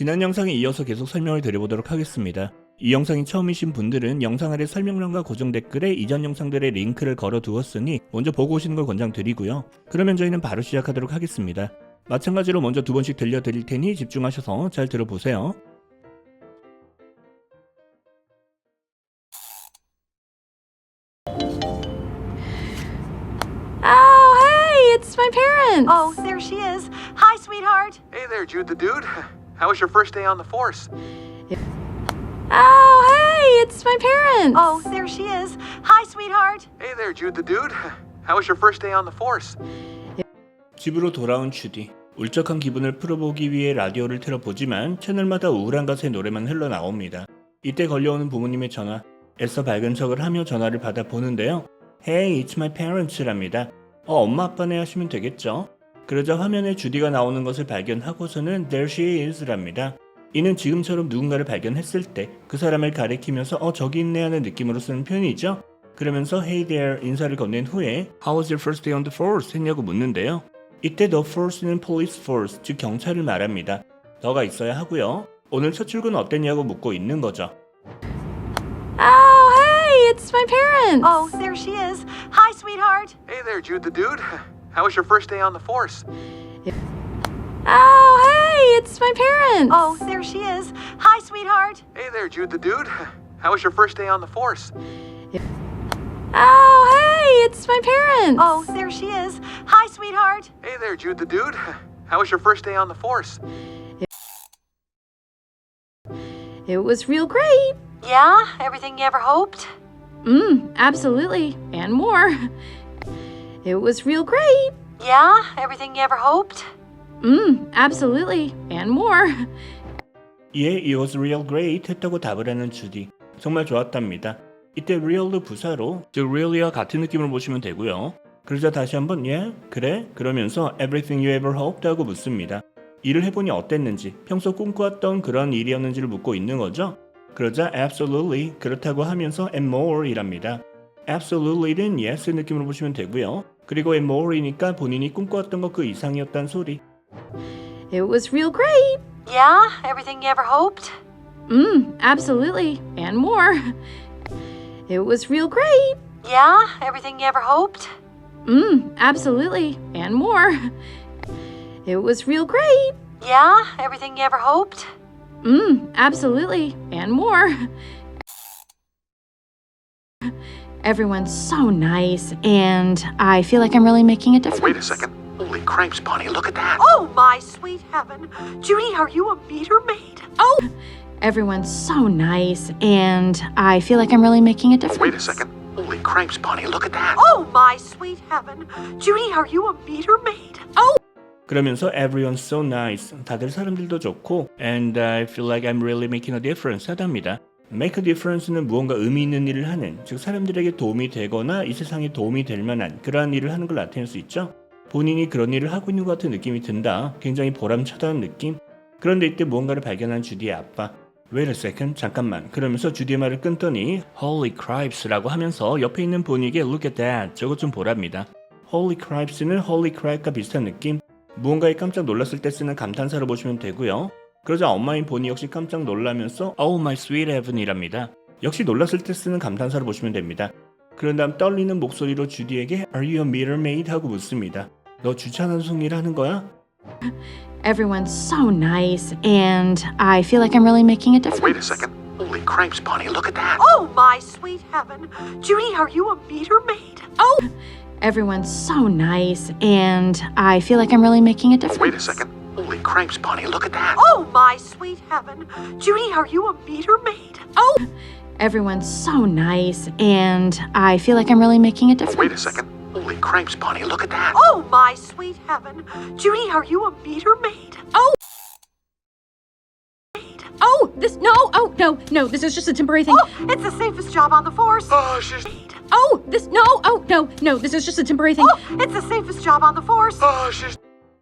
지난 영상에 이어서 계속 설명을 드려보도록 하겠습니다. 이 영상이 처음이신 분들은 영상 아래 설명란과 고정 댓글에 이전 영상들의 링크를 걸어 두었으니 먼저 보고 오시는 걸 권장드리고요. 그러면 저희는 바로 시작하도록 하겠습니다. 마찬가지로 먼저 두 번씩 들려드릴 테니 집중하셔서 잘 들어보세요. Oh, hey, it's my parents. Oh, there she is. Hi, sweetheart. Hey there, Jude the dude. How was your first day on the force? Oh, hey, it's my parents. Oh, there she is. Hi, sweetheart. Hey there, Jude the dude. How was your first day on the force? 집으로 돌아온 주디. 울적한 기분을 풀어보기 위해 라디오를 틀어보지만 채널마다 우울한 가수의 노래만 흘러나옵니다. 이때 걸려오는 부모님의 전화. 애써 밝은 척을 하며 전화를 받아 보는데요. Hey, it's my parents랍니다. 어, 엄마 아빠네 하시면 되겠죠? 그러자 화면에 주디가 나오는 것을 발견하고서는 There she is랍니다. 이는 지금처럼 누군가를 발견했을 때 그 사람을 가리키면서 어 저기 있네 하는 느낌으로 쓰는 표현이죠. 그러면서 Hey there 인사를 건넨 후에 How was your first day on the force? 했냐고 묻는데요. 이때 the force는 police force, 즉 경찰을 말합니다. 더가 있어야 하고요. 오늘 첫 출근 어땠냐고 묻고 있는 거죠. Oh, hey, it's my parents. Oh, there she is. Hi, sweetheart. Hey there, Jude the dude. How was your first day on the force? Oh, hey, it's my parents. Oh, there she is. Hi, sweetheart. Hey there, Jude the dude. How was your first day on the force? Oh, hey, it's my parents. Oh, there she is. Hi, sweetheart. Hey there, Jude the dude. How was your first day on the force? It was real great. Yeah, everything you ever hoped? Mm, absolutely. And more. It was real great. Yeah, everything you ever hoped? Mm, absolutely. And more. 이에 it was real great 했다고 답을 하는 주디. 정말 좋았답니다. 이때 real도 부사로 즉 really와 같은 느낌을 보시면 되고요. 그러자 다시 한번 yeah? 그래? 그러면서 everything you ever hoped 하고 묻습니다. 일을 해보니 어땠는지 평소 꿈꿔왔던 그런 일이었는지를 묻고 있는 거죠. 그러자 absolutely 그렇다고 하면서 and more 이랍니다. absolutely는 yes 느낌으로 보시면 되고요. 그리고 and more이니까 본인이 꿈꿔왔던 것 그 이상이었단 소리. It was real great. Yeah, everything you ever hoped? Mm, absolutely. And more. It was real great. Yeah, everything you ever hoped? Mm, absolutely. And more. It was real great. Yeah, everything you ever hoped? Mm, absolutely. And more. Everyone's so nice, and I feel like I'm really making a difference. Wait a second. Holy cripes, Bonnie, look at that. Oh, my sweet heaven. Judy, are you a meter maid? Oh! Everyone's so nice, and I feel like I'm really making a difference. Wait a second. Holy cripes, Bonnie, look at that. Oh, my sweet heaven. Judy, are you a meter maid? 그러면서 everyone's so nice. 다들 사람들도 좋고 and I feel like I'm really making a difference 하답니다. Make a difference는 무언가 의미 있는 일을 하는, 즉 사람들에게 도움이 되거나 이 세상에 도움이 될 만한 그러한 일을 하는 걸 나타낼 수 있죠. 본인이 그런 일을 하고 있는 것 같은 느낌이 든다. 굉장히 보람차다는 느낌. 그런데 이때 무언가를 발견한 주디의 아빠. Wait a second, 잠깐만. 그러면서 주디의 말을 끊더니 Holy cripes라고 하면서 옆에 있는 본이에게 Look at that. 저것 좀 보랍니다. Holy cripes는 Holy crip과 비슷한 느낌. 무언가에 깜짝 놀랐을 때 쓰는 감탄사로 보시면 되고요. 그러자 엄마인 보니 역시 깜짝 놀라면서 Oh my sweet heaven이랍니다. 역시 놀랐을 때 쓰는 감탄사로 보시면 됩니다. 그런 다음 떨리는 목소리로 주디에게 Are you a meter maid? 하고 묻습니다. 너 주차하는 송이를 하는 거야? Everyone's so nice, and I feel like I'm really making a difference. Wait a second. Holy cripes, Bonnie, look at that. Oh, my sweet heaven. Judy, are you a meter maid? Oh! Everyone's so nice, and I feel like I'm really making a difference. Wait a second. Holy cripes, Bonnie, look at that. Oh, my sweet heaven. Judy, are you a meter maid? Oh! Everyone's so nice, and I feel like I'm really making a difference. Wait a second. Holy cripes, Bonnie, look at that. Oh, my sweet heaven. Judy, are you a meter maid? Oh! Oh, this no, oh no, no, this is just a temporary thing. Oh, it's the safest job on the force. Oh, she's. Oh, this no, oh no, no, this is just a temporary thing. Oh, it's the safest job on the force. Oh, she's.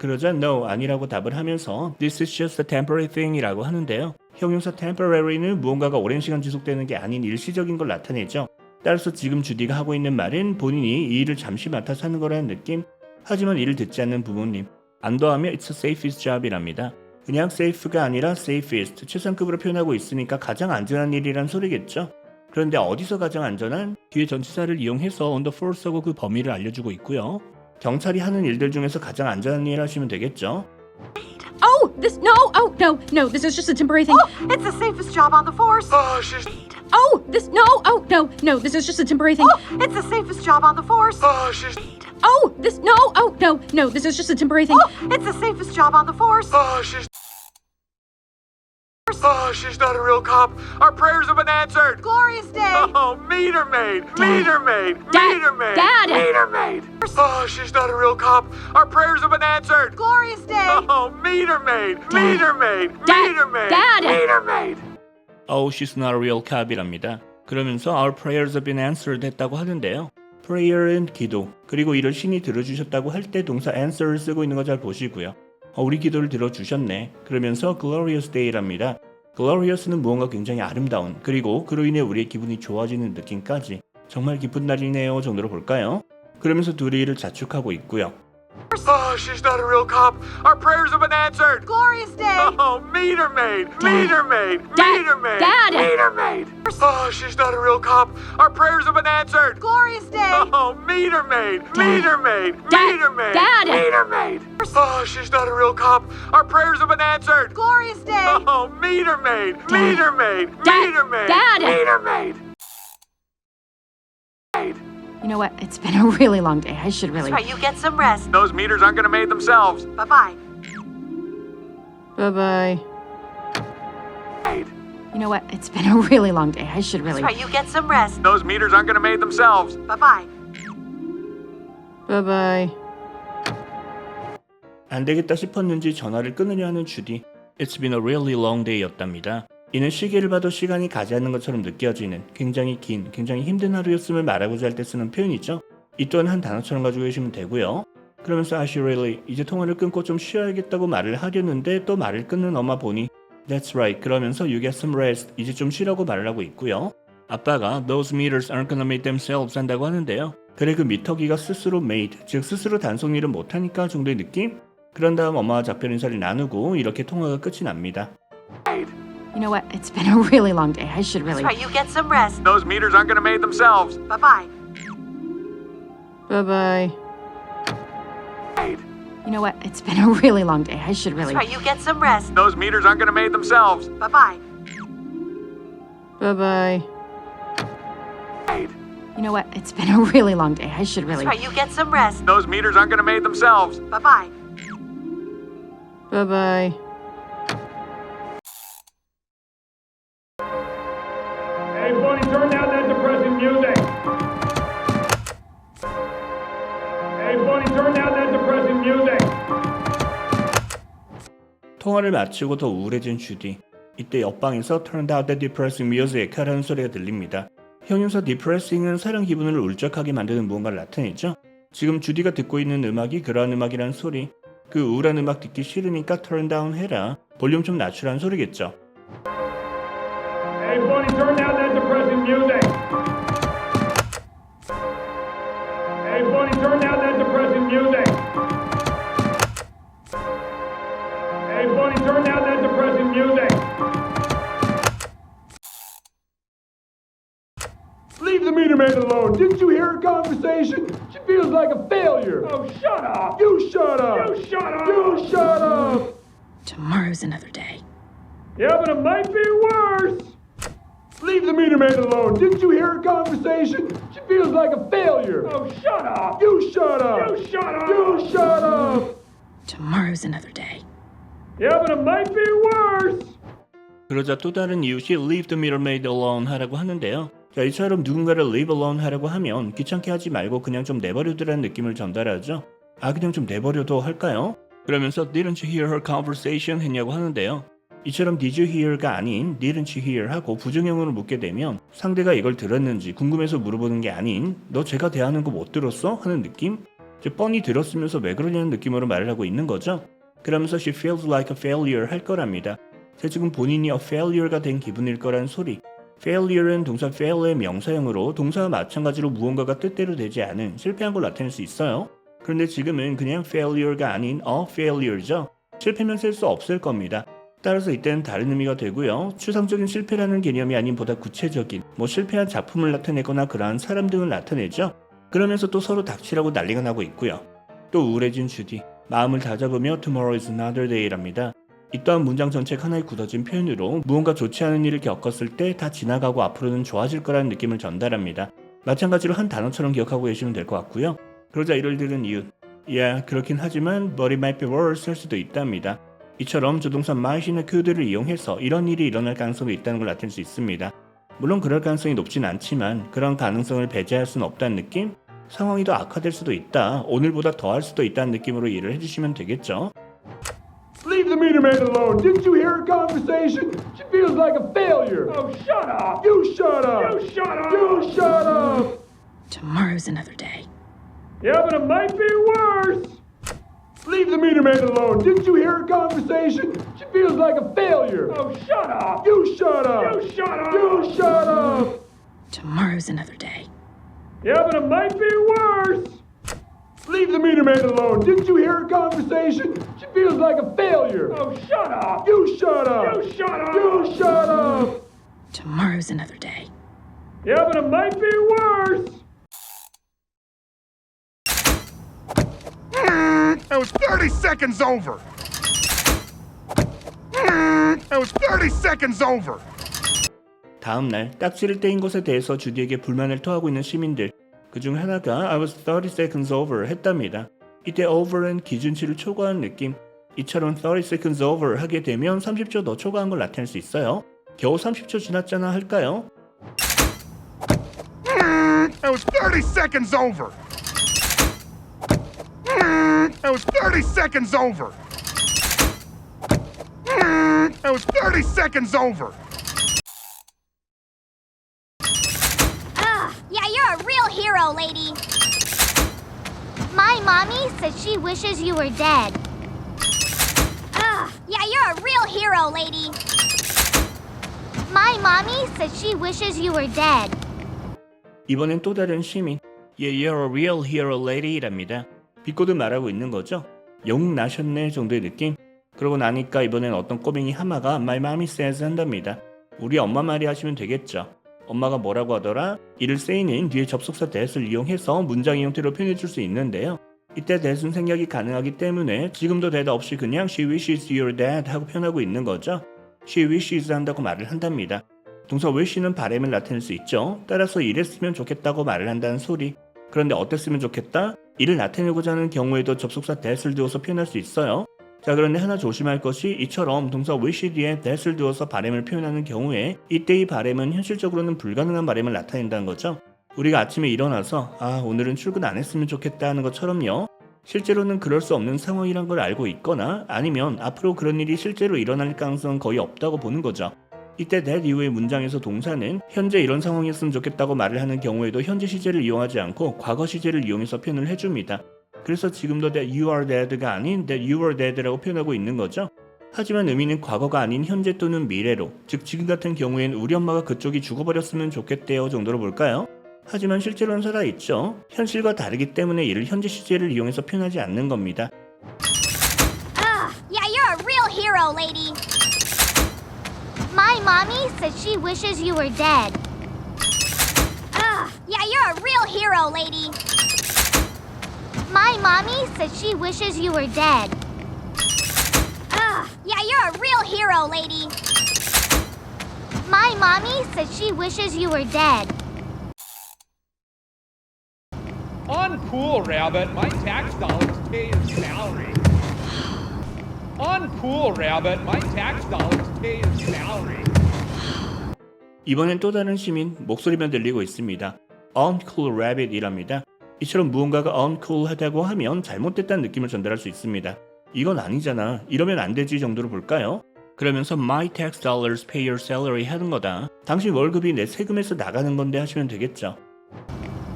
그러자 no 아니라고 답을 하면서 This is just a temporary thing이라고 하는데요. 형용사 temporary는 무언가가 오랜 시간 지속되는 게 아닌 일시적인 걸 나타내죠. 따라서 지금 주디가 하고 있는 말은 본인이 이 일을 잠시 맡아서 하는 거라는 느낌. 하지만 이를 듣지 않는 부모님. 안 더하며 it's a safest job이랍니다. 그냥 safe가 아니라 safest, 최상급으로 표현하고 있으니까 가장 안전한 일이란 소리겠죠. 그런데 어디서 가장 안전한? 뒤에 전치사를 이용해서 on the force하고 그 범위를 알려주고 있고요. 경찰이 하는 일들 중에서 가장 안전한 일 하시면 되겠죠. Oh, this no, oh no, no, this is just a temporary thing. It's the safest job on the force. Oh, she's. Oh, this no, oh no, no, this is just a temporary thing. It's the safest job on the force. Oh, she's. Oh, this no, oh no, no, this is just a temporary thing. It's the safest job on the force. Oh, she's. Oh, she's not a real cop. Our prayers have been answered. Glorious day. Oh, meter maid, meter maid, Dad, meter maid, Dad. meter maid. Oh, she's not a real cop. Our prayers have been answered. Glorious day. Oh, meter maid, meter maid, Dad, meter maid, Dad. meter maid. Oh, she's not a real cop이랍니다. 그러면서 our prayers have been answered 했다고 하는데요. prayer은 기도, 그리고 이를 신이 들어주셨다고 할 때 동사 answer를 쓰고 있는 거 잘 보시고요. 어, 우리 기도를 들어주셨네. 그러면서 glorious day랍니다. glorious는 무언가 굉장히 아름다운, 그리고 그로 인해 우리의 기분이 좋아지는 느낌까지 정말 기쁜 날이네요 정도로 볼까요? 그러면서 둘이 이를 자축하고 있고요. Oh, she's not a real cop. Our prayers have been answered. Glorious day. Oh, meter maid, meter maid, meter maid, Dad. meter maid. Oh, she's not a real cop. Our prayers have been answered. Glorious day. Oh, meter maid, meter maid, meter maid, Dad. meter maid. Oh, she's not a real cop. Our prayers have been answered. Glorious day. Oh, meter maid, meter maid, meter maid, Dad. meter maid You know what? It's been a really long day. I should really. That's right. You get some rest. Those meters aren't going to maid themselves. Bye bye. Bye bye. Maid. You know what? It's been a really long day. I should really. That's right. You get some rest. Those meters aren't going to maid themselves. Bye bye. Bye bye. 안 되겠다 싶었는지 전화를 끊으려 하는 주디. It's been a really long day였답니다. 이는 시계를 봐도 시간이 가지 않는 것처럼 느껴지는 굉장히 긴, 굉장히 힘든 하루였음을 말하고자 할 때 쓰는 표현이죠. 이 또한 한 단어처럼 가지고 계시면 되고요. 그러면서 I should really 이제 통화를 끊고 좀 쉬어야겠다고 말을 하려는데 또 말을 끊는 엄마 보니 That's right 그러면서 you get some rest 이제 좀 쉬라고 말을 하고 있고요. 아빠가 those meters aren't gonna make themselves 한다고 하는데요. 그래 그 미터기가 스스로 made 즉 스스로 단속 일을 못하니까 정도의 느낌? 그런 다음 엄마와 작별 인사를 나누고 이렇게 통화가 끝이 납니다. You know what? It's been a really long day. I should really. That's right. You get some rest. Those meters aren't going to maid themselves. Bye bye. Bye bye. You know what? It's been a really long day. I should really. That's right. You get some rest. Those meters aren't going to maid themselves. Bye bye. Bye bye. You know what? It's been a really long day. I should really. That's right. You get some rest. Those meters aren't going to maid themselves. Bye bye. Bye bye. 통화를 마치고 더 우울해진 주디. 이때 옆방에서 Turned out the depressing music 하라는 소리가 들립니다. 형용사 depressing은 사람 기분을 울적하게 만드는 무언가를 나타내죠. 지금 주디가 듣고 있는 음악이 그러한 음악이란 소리. 그 우울한 음악 듣기 싫으니까 turn down 해라. 볼륨 좀 낮추라는 소리겠죠. Leave the meter maid alone. Didn't you hear her conversation? She feels like a failure. Oh, shut up! You shut up. You shut up! You shut up. Tomorrow's another day. Yeah, but it might be worse. Leave the meter maid alone. Didn't you hear her conversation? She feels like a failure. Oh, shut up! You shut up. You shut up! You shut up. Tomorrow's another day. Yeah, but it might be worse. 그러자 또 다른 이웃이 leave the meter maid alone 하라고 하는데요. 자, 이처럼 누군가를 leave alone 하라고 하면 귀찮게 하지 말고 그냥 좀 내버려두라는 느낌을 전달하죠. 아, 그냥 좀 내버려둬 할까요? 그러면서 didn't you hear her conversation 했냐고 하는데요. 이처럼 did you hear가 아닌 didn't you hear 하고 부정형으로 묻게 되면 상대가 이걸 들었는지 궁금해서 물어보는 게 아닌 너 제가 대하는 거 못 들었어? 하는 느낌? 즉 뻔히 들었으면서 왜 그러냐는 느낌으로 말을 하고 있는 거죠. 그러면서 she feels like a failure 할 거랍니다. 제 지금 본인이 a failure가 된 기분일 거란 소리. Failure는 동사 fail의 명사형으로 동사와 마찬가지로 무언가가 뜻대로 되지 않은 실패한 걸 나타낼 수 있어요. 그런데 지금은 그냥 failure가 아닌 a failure죠. 실패면 쓸 수 없을 겁니다. 따라서 이때는 다른 의미가 되고요. 추상적인 실패라는 개념이 아닌 보다 구체적인 뭐 실패한 작품을 나타내거나 그러한 사람 등을 나타내죠. 그러면서 또 서로 닥치라고 난리가 나고 있고요. 또 우울해진 주디 마음을 다잡으며 tomorrow is another day랍니다. 이 또한 문장 전체가 하나의 굳어진 표현으로 무언가 좋지 않은 일을 겪었을 때 다 지나가고 앞으로는 좋아질 거라는 느낌을 전달합니다. 마찬가지로 한 단어처럼 기억하고 계시면 될 것 같고요. 그러자 이를 들은 이웃 야 그렇긴 하지만 but it might be worse 할 수도 있답니다. 이처럼 조동사 might이나 could를 이용해서 이런 일이 일어날 가능성이 있다는 걸 나타낼 수 있습니다. 물론 그럴 가능성이 높진 않지만 그런 가능성을 배제할 수는 없다는 느낌? 상황이 더 악화될 수도 있다. 오늘보다 더 할 수도 있다는 느낌으로 이해를 해주시면 되겠죠. Leave the meter maid alone. Didn't you hear her conversation? She feels like a failure. Oh, shut up! You shut up. You shut up! You shut up. Tomorrow's another day. Yeah, but it might be worse! Leave the meter maid alone. Didn't you hear her conversation? She feels like a failure. Oh, shut up! You shut up. You shut up! You shut up. Tomorrow's another day. Yeah, but it might be worse! Leave the meter maid alone. Didn't you hear her conversation? She feels like a failure. Oh, shut up! You shut up. You shut up! You shut up. Tomorrow's another day. Yeah, but it might be worse! That was 30 seconds over. That was 30 seconds over. 다음 날 딱지를 떼인 것에 대해서 주디에게 불만을 토하고 있는 시민들 그 중 하나가 I was 30 seconds over 했답니다. 이때 over는 기준치를 초과한 느낌 이처럼 30 seconds over 하게 되면 30초 더 초과한 걸 나타낼 수 있어요. 겨우 30초 지났잖아 할까요? That was 30 seconds over. That was 30 seconds over. That was 30 seconds over. Ugh, yeah, you're a real hero, lady. My mommy says she wishes you were dead. Ugh, yeah, you're a real hero, lady. My mommy says she wishes you were dead. 이번엔 또 다른 시민 Yeah, you're a real hero lady랍니다. 비꼬듯 말하고 있는 거죠. 영 나셨네 정도의 느낌? 그러고 나니까 이번엔 어떤 꼬맹이 하마가 My mommy says 한답니다. 우리 엄마 말이 하시면 되겠죠. 엄마가 뭐라고 하더라? 이를 say는 뒤에 접속사 that을 이용해서 문장의 형태로 표현해 줄 수 있는데요. 이때 that은 생략이 가능하기 때문에 지금도 that 없이 그냥 she wishes you're dead 하고 표현하고 있는 거죠. she wishes 한다고 말을 한답니다. 동사 wish는 바램을 나타낼 수 있죠. 따라서 이랬으면 좋겠다고 말을 한다는 소리. 그런데 어땠으면 좋겠다? 이를 나타내고자 하는 경우에도 접속사 that을 두어서 표현할 수 있어요. 자 그런데 하나 조심할 것이 이처럼 동사 wish 뒤에 that을 두어서 바램을 표현하는 경우에 이때의 바램은 현실적으로는 불가능한 바램을 나타낸다는 거죠. 우리가 아침에 일어나서 아 오늘은 출근 안 했으면 좋겠다 하는 것처럼요. 실제로는 그럴 수 없는 상황이란 걸 알고 있거나 아니면 앞으로 그런 일이 실제로 일어날 가능성은 거의 없다고 보는 거죠. 이때 that 이후의 문장에서 동사는 현재 이런 상황이었으면 좋겠다고 말을 하는 경우에도 현재 시제를 이용하지 않고 과거 시제를 이용해서 표현을 해줍니다. 그래서 지금도 that you are dead가 아닌 that you are dead라고 표현하고 있는 거죠. 하지만 의미는 과거가 아닌 현재 또는 미래로, 즉 지금 같은 경우엔 우리 엄마가 그쪽이 죽어버렸으면 좋겠대요 정도로 볼까요? 하지만 실제로는 살아있죠. 현실과 다르기 때문에 이를 현재 시제를 이용해서 표현하지 않는 겁니다. Ugh, yeah, you're a real hero, lady. My mommy says she wishes you were dead. Ugh, yeah, you're a real hero, lady. My mommy says she wishes you were dead. Ugh, yeah, you're a real hero, lady. My mommy says she wishes you were dead. Uncool, Rabbit. My tax dollars pay his salary. Uncool, Rabbit. My tax dollars pay his salary. 이번엔 또 다른 시민 목소리만 들리고 있습니다. Uncool Rabbit이랍니다. 이처럼 무언가가 uncool하다고 하면 잘못됐다는 느낌을 전달할 수 있습니다. 이건 아니잖아. 이러면 안 되지 정도로 볼까요? 그러면서 my tax dollars pay your salary 하는 거다. 당신 월급이 내 세금에서 나가는 건데 하시면 되겠죠.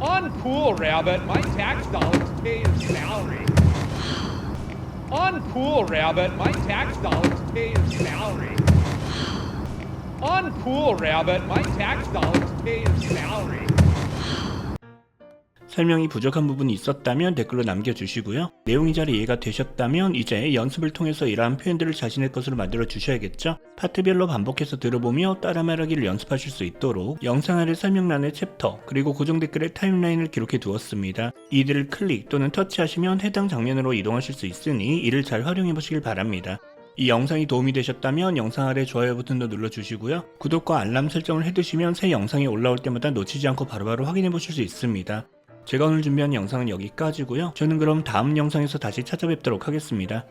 Uncool, Rabbit. My tax dollars pay his salary. Uncool, Rabbit. My tax dollars pay his salary. Uncool, Rabbit. My tax dollars pay his salary. 설명이 부족한 부분이 있었다면 댓글로 남겨주시고요. 내용이 잘 이해가 되셨다면 이제 연습을 통해서 이러한 표현들을 자신의 것으로 만들어 주셔야겠죠. 파트별로 반복해서 들어보며 따라 말하기를 연습하실 수 있도록 영상 아래 설명란에 챕터 그리고 고정 댓글에 타임라인을 기록해 두었습니다. 이들을 클릭 또는 터치하시면 해당 장면으로 이동하실 수 있으니 이를 잘 활용해 보시길 바랍니다. 이 영상이 도움이 되셨다면 영상 아래 좋아요 버튼도 눌러주시고요. 구독과 알람 설정을 해두시면 새 영상이 올라올 때마다 놓치지 않고 바로바로 확인해 보실 수 있습니다. 제가 오늘 준비한 영상은 여기까지고요. 저는 그럼 다음 영상에서 다시 찾아뵙도록 하겠습니다.